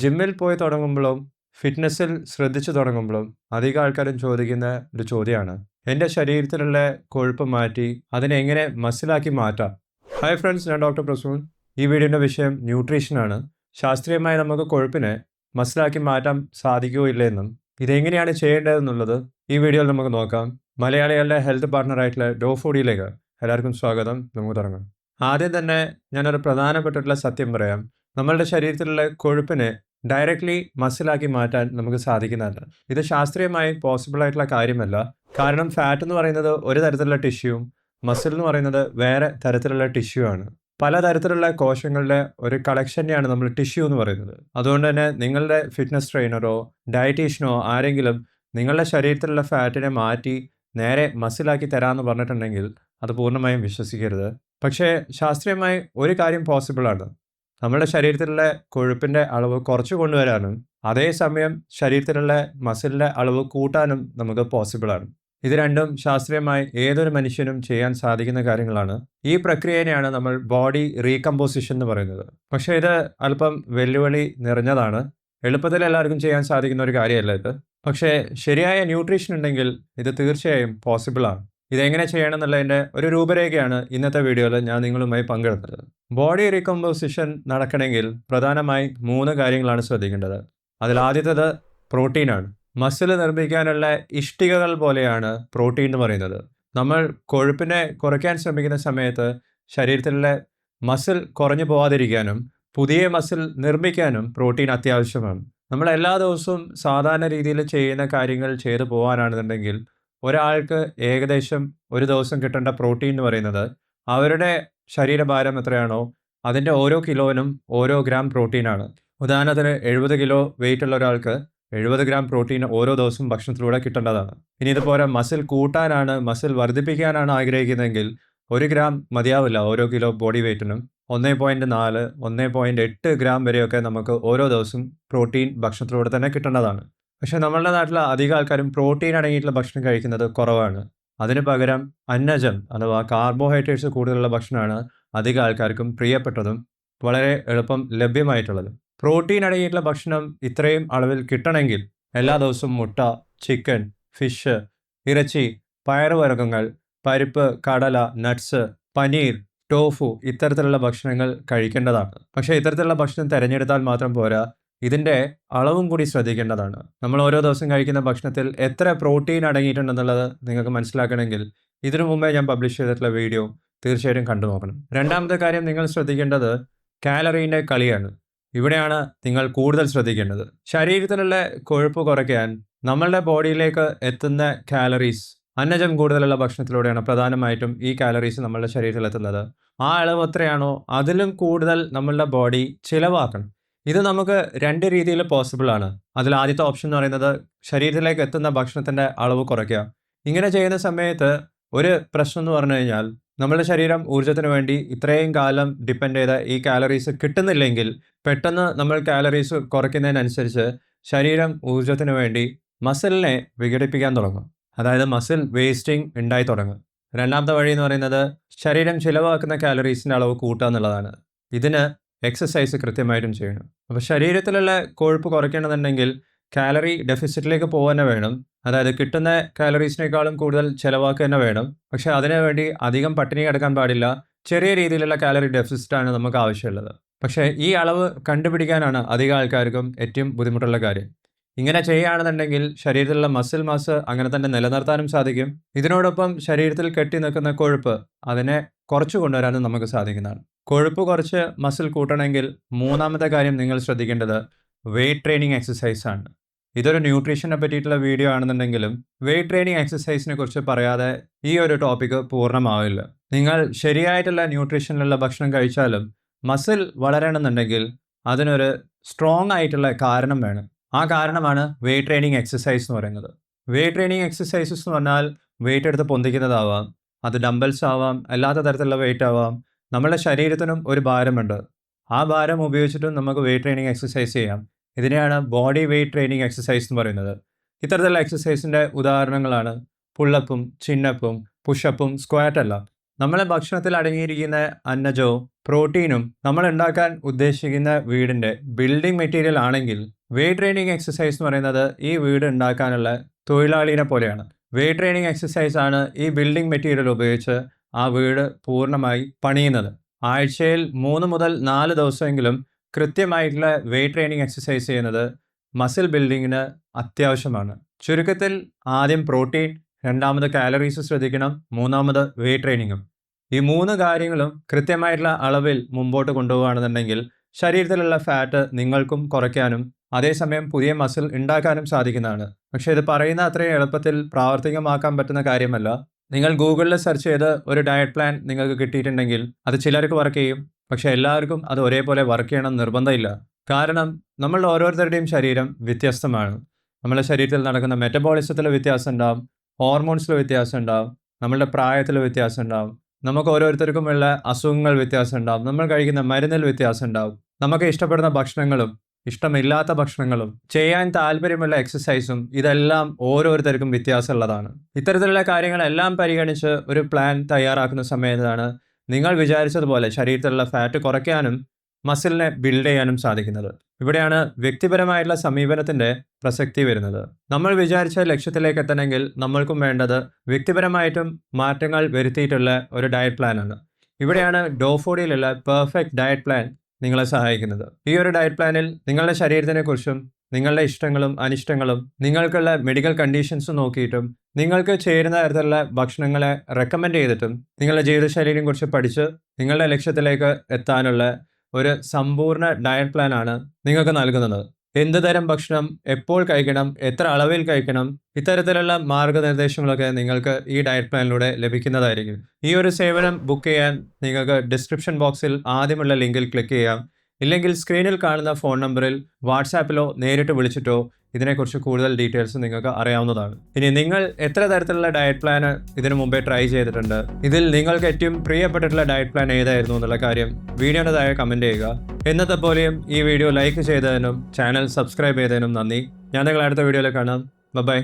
ജിമ്മിൽ പോയി തുടങ്ങുമ്പോഴും ഫിറ്റ്നസ്സിൽ ശ്രദ്ധിച്ചു തുടങ്ങുമ്പോഴും അധികം ആൾക്കാരും ചോദിക്കുന്ന ഒരു ചോദ്യമാണ്. എന്റെ ശരീരത്തിലുള്ള കൊഴുപ്പ് മാറ്റി അതിനെ എങ്ങനെ മസിലാക്കി മാറ്റാം? ഹായ് ഫ്രണ്ട്സ് ഞാൻ ഡോക്ടർ പ്രസൂൺ. ഈ വീഡിയോന്റെ വിഷയം ന്യൂട്രീഷനാണ് ശാസ്ത്രീയമായി നമുക്ക് കൊഴുപ്പിനെ മസിലാക്കി മാറ്റാൻ സാധിക്കുമോ ഇല്ലെന്നും ഇതെങ്ങനെയാണ് ചെയ്യേണ്ടതെന്നുള്ളത് ഈ വീഡിയോയിൽ നമുക്ക് നോക്കാം. മലയാളികളുടെ ഹെൽത്ത് പാർട്ണറായിട്ടുള്ള ഡോ ഫുഡിയിലേക്ക് എല്ലാവർക്കും സ്വാഗതം. നമുക്ക് തുടങ്ങാം. ആദ്യം തന്നെ ഞാനൊരു പ്രധാനപ്പെട്ടിട്ടുള്ള സത്യം പറയാം. നമ്മളുടെ ശരീരത്തിലുള്ള കൊഴുപ്പിനെ ഡയറക്റ്റ്ലി മസിലാക്കി മാറ്റാൻ നമുക്ക് സാധിക്കുന്നതല്ല. ഇത് ശാസ്ത്രീയമായി പോസിബിൾ ആയിട്ടുള്ള കാര്യമല്ല. കാരണം ഫാറ്റ് എന്ന് പറയുന്നത് ഒരു തരത്തിലുള്ള ടിഷ്യൂവും മസിൽ എന്ന് പറയുന്നത് വേറെ തരത്തിലുള്ള ടിഷ്യൂ ആണ്. പല തരത്തിലുള്ള കോശങ്ങളുടെ ഒരു കളക്ഷനെയാണ് നമ്മൾ ടിഷ്യൂ എന്ന് പറയുന്നത്. അതുകൊണ്ട് തന്നെ നിങ്ങളുടെ ഫിറ്റ്നസ് ട്രെയിനറോ ഡയറ്റീഷ്യനോ ആരെങ്കിലും നിങ്ങളുടെ ശരീരത്തിലുള്ള ഫാറ്റിനെ മാറ്റി നേരെ മസിലാക്കി തരാമെന്ന് പറഞ്ഞിട്ടുണ്ടെങ്കിൽ അത് പൂർണമായും വിശ്വസിക്കരുത്. പക്ഷേ ശാസ്ത്രീയമായി ഒരു കാര്യം പോസിബിൾ ആണ്. നമ്മുടെ ശരീരത്തിലുള്ള കൊഴുപ്പിന്റെ അളവ് കുറച്ച് കൊണ്ടുവരാനും അതേസമയം ശരീരത്തിലുള്ള മസിലിന്റെ അളവ് കൂട്ടാനും നമുക്ക് പോസിബിൾ ആണ്. ഇത് രണ്ടും ശാസ്ത്രീയമായി ഏതൊരു മനുഷ്യനും ചെയ്യാൻ സാധിക്കുന്ന കാര്യങ്ങളാണ്. ഈ പ്രക്രിയനെയാണ് നമ്മൾ ബോഡി റീകമ്പോസിഷൻ എന്ന് പറയുന്നത്. പക്ഷേ ഇത് അല്പം വെല്ലുവിളി നിറഞ്ഞതാണ്. എളുപ്പത്തിൽ എല്ലാവർക്കും ചെയ്യാൻ സാധിക്കുന്ന ഒരു കാര്യമല്ല ഇത്. പക്ഷേ ശരിയായ ന്യൂട്രീഷൻ ഉണ്ടെങ്കിൽ ഇത് തീർച്ചയായും പോസിബിൾ ആണ്. ഇതെങ്ങനെ ചെയ്യണം എന്നുള്ളതിന്റെ ഒരു രൂപരേഖയാണ് ഇന്നത്തെ വീഡിയോയിൽ ഞാൻ നിങ്ങളുമായി പങ്കെടുത്തത് ബോഡി റീകമ്പോസിഷൻ നടക്കണമെങ്കിൽ പ്രധാനമായി മൂന്ന് കാര്യങ്ങളാണ് ശ്രദ്ധിക്കേണ്ടത്. അതിൽ ആദ്യത്തേത് പ്രോട്ടീനാണ് മസിൽ നിർമ്മിക്കാനുള്ള ഇഷ്ടികകൾ പോലെയാണ് പ്രോട്ടീൻ എന്ന് പറയുന്നത്. നമ്മൾ കൊഴുപ്പിനെ കുറയ്ക്കാൻ ശ്രമിക്കുന്ന സമയത്ത് ശരീരത്തിലെ മസിൽ കുറഞ്ഞു പോവാതിരിക്കാനും പുതിയ മസിൽ നിർമ്മിക്കാനും പ്രോട്ടീൻ അത്യാവശ്യമാണ്. നമ്മൾ എല്ലാ ദിവസവും സാധാരണ രീതിയിൽ ചെയ്യുന്ന കാര്യങ്ങൾ ചെയ്തു പോകാനാണെന്നുണ്ടെങ്കിൽ ഒരാൾക്ക് ഏകദേശം ഒരു ദിവസം കിട്ടേണ്ട പ്രോട്ടീൻ എന്ന് പറയുന്നത് അവരുടെ ശരീരഭാരം എത്രയാണോ അതിന്റെ ഓരോ കിലോനും ഓരോ ഗ്രാം പ്രോട്ടീനാണ് ഉദാഹരണത്തിന് എഴുപത് കിലോ വെയിറ്റ് ഉള്ള ഒരാൾക്ക് എഴുപത് ഗ്രാം പ്രോട്ടീൻ ഓരോ ദിവസവും ഭക്ഷണത്തിലൂടെ കിട്ടേണ്ടതാണ്. ഇനി ഇതുപോലെ മസിൽ കൂട്ടാനാണ് മസിൽ വർദ്ധിപ്പിക്കാനാണ് ആഗ്രഹിക്കുന്നതെങ്കിൽ ഒരു ഗ്രാം മതിയാവില്ല ഓരോ കിലോ ബോഡി വെയ്റ്റിനും ഒന്നേ പോയിന്റ് നാല് ഒന്നേ പോയിന്റ് എട്ട് ഗ്രാം വരെയൊക്കെ നമുക്ക് ഓരോ ദിവസവും പ്രോട്ടീൻ ഭക്ഷണത്തിലൂടെ തന്നെ കിട്ടേണ്ടതാണ്. പക്ഷേ നമ്മളുടെ നാട്ടിൽ അധികം ആൾക്കാരും പ്രോട്ടീൻ അടങ്ങിയിട്ടുള്ള ഭക്ഷണം കഴിക്കുന്നത് കുറവാണ്. അതിന് പകരം അന്നജം അഥവാ കാർബോഹൈഡ്രേറ്റ്സ് കൂടുതലുള്ള ഭക്ഷണമാണ് അധികം ആൾക്കാർക്കും പ്രിയപ്പെട്ടതും വളരെ എളുപ്പം ലഭ്യമായിട്ടുള്ളതും. പ്രോട്ടീൻ അടങ്ങിയിട്ടുള്ള ഭക്ഷണം ഇത്രയും അളവിൽ കിട്ടണമെങ്കിൽ എല്ലാ ദിവസവും മുട്ട ചിക്കൻ ഫിഷ് ഇറച്ചി പയറുവർഗങ്ങൾ പരിപ്പ് കടല നട്ട്സ് പനീർ ടോഫു ഇത്തരത്തിലുള്ള ഭക്ഷണങ്ങൾ കഴിക്കേണ്ടതാണ്. പക്ഷേ ഇത്തരത്തിലുള്ള ഭക്ഷണം തിരഞ്ഞെടുത്താൽ മാത്രം പോരാ ഇതിന്റെ അളവും കൂടി ശ്രദ്ധിക്കേണ്ടതാണ്. നമ്മൾ ഓരോ ദിവസം കഴിക്കുന്ന ഭക്ഷണത്തിൽ എത്ര പ്രോട്ടീൻ അടങ്ങിയിട്ടുണ്ടെന്നുള്ളത് നിങ്ങൾക്ക് മനസ്സിലാക്കണമെങ്കിൽ ഇതിനു മുമ്പേ ഞാൻ പബ്ലിഷ് ചെയ്തിട്ടുള്ള വീഡിയോ തീർച്ചയായിട്ടും കണ്ടു നോക്കണം. രണ്ടാമത്തെ കാര്യം നിങ്ങൾ ശ്രദ്ധിക്കേണ്ടത് കാലറീന്റെ കളിയാണ്. ഇവിടെയാണ് നിങ്ങൾ കൂടുതൽ ശ്രദ്ധിക്കേണ്ടത്. ശരീരത്തിലുള്ള കൊഴുപ്പ് കുറയ്ക്കാൻ നമ്മളുടെ ബോഡിയിലേക്ക് എത്തുന്ന കാലറീസ് അന്നജം കൂടുതലുള്ള ഭക്ഷണത്തിലൂടെയാണ് പ്രധാനമായിട്ടും ഈ കാലറീസ് നമ്മളുടെ ശരീരത്തിൽ എത്തുന്നത് ആ അളവ് എത്രയാണോ അതിലും കൂടുതൽ നമ്മളുടെ ബോഡി ചിലവാക്കണം. ഇത് നമുക്ക് രണ്ട് രീതിയിൽ പോസിബിൾ ആണ്. അതിൽ ആദ്യത്തെ ഓപ്ഷൻ എന്ന് പറയുന്നത് ശരീരത്തിലേക്ക് എത്തുന്ന ഭക്ഷണത്തിന്റെ അളവ് കുറയ്ക്കുക. ഇങ്ങനെ ചെയ്യുന്ന സമയത്ത് ഒരു പ്രശ്നം എന്ന് പറഞ്ഞു കഴിഞ്ഞാൽ നമ്മുടെ ശരീരം ഊർജത്തിന് വേണ്ടി ഇത്രയും കാലം ഡിപ്പെൻഡ് ചെയ്ത ഈ കാലറീസ് കിട്ടുന്നില്ലെങ്കിൽ പെട്ടെന്ന് നമ്മൾ കാലറീസ് കുറയ്ക്കുന്നതിനനുസരിച്ച് ശരീരം ഊർജത്തിന് വേണ്ടി മസിലിനെ വിഘടിപ്പിക്കാൻ തുടങ്ങും. അതായത് മസിൽ വേസ്റ്റിംഗ് ഉണ്ടായി തുടങ്ങും. രണ്ടാമത്തെ വഴി എന്ന് പറയുന്നത് ശരീരം ചിലവാക്കുന്ന കാലറീസിന്റെ അളവ് കൂട്ടുക എന്നുള്ളതാണ്. ഇതിന് എക്സസൈസ് കൃത്യമായിട്ടും ചെയ്യണം. അപ്പോൾ ശരീരത്തിലുള്ള കൊഴുപ്പ് കുറയ്ക്കണമെന്നുണ്ടെങ്കിൽ കാലറി ഡെഫിസിറ്റിലേക്ക് പോകാൻ വേണം. അതായത് കിട്ടുന്ന കാലറീസിനേക്കാളും കൂടുതൽ ചിലവാക്കുക തന്നെ വേണം. പക്ഷേ അതിനു വേണ്ടി അധികം പട്ടിണി കിടക്കാൻ പാടില്ല. ചെറിയ രീതിയിലുള്ള കാലറി ഡെഫിസിറ്റാണ് നമുക്ക് ആവശ്യമുള്ളത്. പക്ഷേ ഈ അളവ് കണ്ടുപിടിക്കാനാണ് അധിക ആൾക്കാർക്കും ഏറ്റവും ബുദ്ധിമുട്ടുള്ള കാര്യം. ഇങ്ങനെ ചെയ്യുകയാണെന്നുണ്ടെങ്കിൽ ശരീരത്തിലുള്ള മസിൽ മാസ് അങ്ങനെ തന്നെ നിലനിർത്താനും സാധിക്കും. ഇതിനോടൊപ്പം ശരീരത്തിൽ കെട്ടി നിൽക്കുന്ന കൊഴുപ്പ് അതിനെ കുറച്ച് കൊണ്ടുവരാനും നമുക്ക് സാധിക്കുന്നതാണ്. കൊഴുപ്പ് കുറച്ച് മസിൽ കൂട്ടണമെങ്കിൽ മൂന്നാമത്തെ കാര്യം നിങ്ങൾ ശ്രദ്ധിക്കേണ്ടത് വെയ്റ്റ് ട്രെയിനിങ് എക്സസൈസ് ആണ്. ഇതൊരു ന്യൂട്രീഷനെ പറ്റിയിട്ടുള്ള വീഡിയോ ആണെന്നുണ്ടെങ്കിലും വെയ്റ്റ് ട്രെയിനിങ് എക്സസൈസിനെ കുറിച്ച് പറയാതെ ഈ ഒരു ടോപ്പിക്ക് പൂർണമാവില്ല. നിങ്ങൾ ശരിയായിട്ടുള്ള ന്യൂട്രീഷനിലുള്ള ഭക്ഷണം കഴിച്ചാലും മസിൽ വളരണമെന്നുണ്ടെങ്കിൽ അതിനൊരു സ്ട്രോങ് ആയിട്ടുള്ള കാരണം വേണം. ആ കാരണമാണ് വെയ്റ്റ് ട്രെയിനിങ് എക്സസൈസ് എന്ന് പറയുന്നത്. വെയ്റ്റ് ട്രെയിനിങ് എക്സസൈസസ് എന്ന് പറഞ്ഞാൽ വെയിറ്റ് എടുത്ത് പൊന്തിക്കുന്നതാവാം അത് ഡംബൽസ് ആവാം അല്ലാത്ത തരത്തിലുള്ള വെയിറ്റ് ആവാം നമ്മുടെ ശരീരത്തിനും ഒരു ഭാരമുണ്ട്. ആ ഭാരം ഉപയോഗിച്ചിട്ടും നമുക്ക് വെയിറ്റ് ട്രെയിനിങ് എക്സസൈസ് ചെയ്യാം. ഇതിനെയാണ് ബോഡി വെയിറ്റ് ട്രെയിനിങ് എക്സസൈസ് എന്ന് പറയുന്നത്. ഇത്തരത്തിലുള്ള എക്സസൈസിന്റെ ഉദാഹരണങ്ങളാണ് പുള്ളപ്പും ചിന്നപ്പും പുഷപ്പും സ്ക്വാറ്റ് എല്ലാം. നമ്മളെ ഭക്ഷണത്തിൽ അടങ്ങിയിരിക്കുന്ന അന്നജവും പ്രോട്ടീനും നമ്മൾ ഉണ്ടാക്കാൻ ഉദ്ദേശിക്കുന്ന വീടിന്റെ ബിൽഡിംഗ് മെറ്റീരിയൽ ആണെങ്കിൽ വെയ്റ്റ് ട്രെയിനിങ് എക്സസൈസ് എന്ന് പറയുന്നത് ഈ വീട് ഉണ്ടാക്കാനുള്ള തൊഴിലാളിനെ പോലെയാണ്. വെയ്റ്റ് ട്രെയിനിങ് എക്സസൈസ് ആണ് ഈ ബിൽഡിംഗ് മെറ്റീരിയൽ ഉപയോഗിച്ച് ആ വീട് പൂർണമായി പണിയുന്നത്. ആഴ്ചയിൽ മൂന്ന് മുതൽ നാല് ദിവസമെങ്കിലും കൃത്യമായിട്ടുള്ള വെയ്റ്റ് ട്രെയിനിങ് എക്സസൈസ് ചെയ്യുന്നത് മസിൽ ബിൽഡിങ്ങിന് അത്യാവശ്യമാണ്. ചുരുക്കത്തിൽ ആദ്യം പ്രോട്ടീൻ രണ്ടാമത് കാലറീസ് ശ്രദ്ധിക്കണം മൂന്നാമത് വെയ്റ്റ് ട്രെയിനിങ്ങും ഈ മൂന്ന് കാര്യങ്ങളും കൃത്യമായിട്ടുള്ള അളവിൽ മുമ്പോട്ട് കൊണ്ടുപോകുകയാണെന്നുണ്ടെങ്കിൽ ശരീരത്തിലുള്ള ഫാറ്റ് നിങ്ങൾക്കും കുറയ്ക്കാനും അതേസമയം പുതിയ മസിൽ ഉണ്ടാക്കാനും സാധിക്കുന്നതാണ്. പക്ഷേ ഇത് പറയുന്ന അത്രയും എളുപ്പത്തിൽ പ്രാവർത്തികമാക്കാൻ പറ്റുന്ന കാര്യമല്ല. നിങ്ങൾ ഗൂഗിളിൽ സെർച്ച് ചെയ്ത് ഒരു ഡയറ്റ് പ്ലാൻ നിങ്ങൾക്ക് കിട്ടിയിട്ടുണ്ടെങ്കിൽ അത് ചിലർക്ക് വർക്ക് ചെയ്യും. പക്ഷേ എല്ലാവർക്കും അത് ഒരേപോലെ വർക്ക് ചെയ്യണം നിർബന്ധമില്ല. കാരണം നമ്മൾ ഓരോരുത്തരുടെയും ശരീരം വ്യത്യസ്തമാണ്. നമ്മുടെ ശരീരത്തിൽ നടക്കുന്ന മെറ്റബോളിസത്തിൽ വ്യത്യാസം ഉണ്ടാവും. ഹോർമോൺസിൽ വ്യത്യാസം ഉണ്ടാവും. നമ്മളുടെ പ്രായത്തിൽ വ്യത്യാസം ഉണ്ടാവും. നമുക്ക് ഓരോരുത്തർക്കുമുള്ള അസുഖങ്ങൾ വ്യത്യാസം ഉണ്ടാവും. നമ്മൾ കഴിക്കുന്ന മരുന്നിൽ വ്യത്യാസം ഉണ്ടാവും. നമുക്ക് ഇഷ്ടപ്പെടുന്ന ഭക്ഷണങ്ങളും ഇഷ്ടമില്ലാത്ത ഭക്ഷണങ്ങളും ചെയ്യാൻ താല്പര്യമുള്ള എക്സസൈസും ഇതെല്ലാം ഓരോരുത്തർക്കും വ്യത്യാസമുള്ളതാണ്. ഇത്തരത്തിലുള്ള കാര്യങ്ങളെല്ലാം പരിഗണിച്ച് ഒരു പ്ലാൻ തയ്യാറാക്കുന്ന സമയത്താണ് നിങ്ങൾ വിചാരിച്ചതുപോലെ ശരീരത്തിലുള്ള ഫാറ്റ് കുറയ്ക്കാനും മസിലിനെ ബിൽഡ് ചെയ്യാനും സാധിക്കുന്നത്. ഇവിടെയാണ് വ്യക്തിപരമായിട്ടുള്ള സമീപനത്തിന്റെ പ്രസക്തി വരുന്നത്. നമ്മൾ വിചാരിച്ച ലക്ഷ്യത്തിലേക്ക് എത്തണമെങ്കിൽ നമ്മൾക്കും വേണ്ടത് വ്യക്തിപരമായിട്ടും മാറ്റങ്ങൾ വരുത്തിയിട്ടുള്ള ഒരു ഡയറ്റ് പ്ലാനാണ് ഇവിടെയാണ് ഡോഫോഡിയിലുള്ള പെർഫെക്റ്റ് ഡയറ്റ് പ്ലാൻ നിങ്ങളെ സഹായിക്കുന്നത്. ഈ ഒരു ഡയറ്റ് പ്ലാനിൽ നിങ്ങളുടെ ശരീരത്തിനെ കുറിച്ചും നിങ്ങളുടെ ഇഷ്ടങ്ങളും അനിഷ്ടങ്ങളും നിങ്ങൾക്കുള്ള മെഡിക്കൽ കണ്ടീഷൻസ് നോക്കിയിട്ടും നിങ്ങൾക്ക് ചേരുന്ന തരത്തിലുള്ള ഭക്ഷണങ്ങളെ റെക്കമെൻഡ് ചെയ്തിട്ടും നിങ്ങളുടെ ജീവിതശൈലിയെ കുറിച്ച് പഠിച്ച് നിങ്ങളുടെ ലക്ഷ്യത്തിലേക്ക് എത്താനുള്ള ഒരു സമ്പൂർണ ഡയറ്റ് പ്ലാനാണ് നിങ്ങൾക്ക് നൽകുന്നത്. എന്ത് തരം ഭക്ഷണം എപ്പോൾ കഴിക്കണം എത്ര അളവിൽ കഴിക്കണം ഇത്തരത്തിലുള്ള മാർഗനിർദ്ദേശങ്ങളൊക്കെ നിങ്ങൾക്ക് ഈ ഡയറ്റ് പ്ലാനിലൂടെ ലഭിക്കുന്നതായിരിക്കും. ഈ ഒരു സേവനം ബുക്ക് ചെയ്യാൻ നിങ്ങൾക്ക് ഡിസ്ക്രിപ്ഷൻ ബോക്സിൽ ആദ്യമുള്ള ലിങ്കിൽ ക്ലിക്ക് ചെയ്യാം. ഇല്ലെങ്കിൽ സ്ക്രീനിൽ കാണുന്ന ഫോൺ നമ്പറിൽ വാട്സാപ്പിലോ നേരിട്ട് വിളിച്ചിട്ടോ ഇതിനെക്കുറിച്ച് കൂടുതൽ ഡീറ്റെയിൽസ് നിങ്ങൾക്ക് അറിയാവുന്നതാണ്. ഇനി നിങ്ങൾ എത്ര തരത്തിലുള്ള ഡയറ്റ് പ്ലാൻ ഇതിനു മുമ്പേ ട്രൈ ചെയ്തിട്ടുണ്ട്? ഇതിൽ നിങ്ങൾക്ക് ഏറ്റവും പ്രിയപ്പെട്ടിട്ടുള്ള ഡയറ്റ് പ്ലാൻ ഏതായിരുന്നു എന്നുള്ള കാര്യം വീഡിയോയുടെ താഴെ കമന്റ് ചെയ്യുക. എന്നത്തെ പോലെയും ഈ വീഡിയോ ലൈക്ക് ചെയ്തതിനും ചാനൽ സബ്സ്ക്രൈബ് ചെയ്തതിനും നന്ദി. ഞാൻ നിങ്ങളെ അടുത്ത വീഡിയോയിൽ കാണാം. ബൈ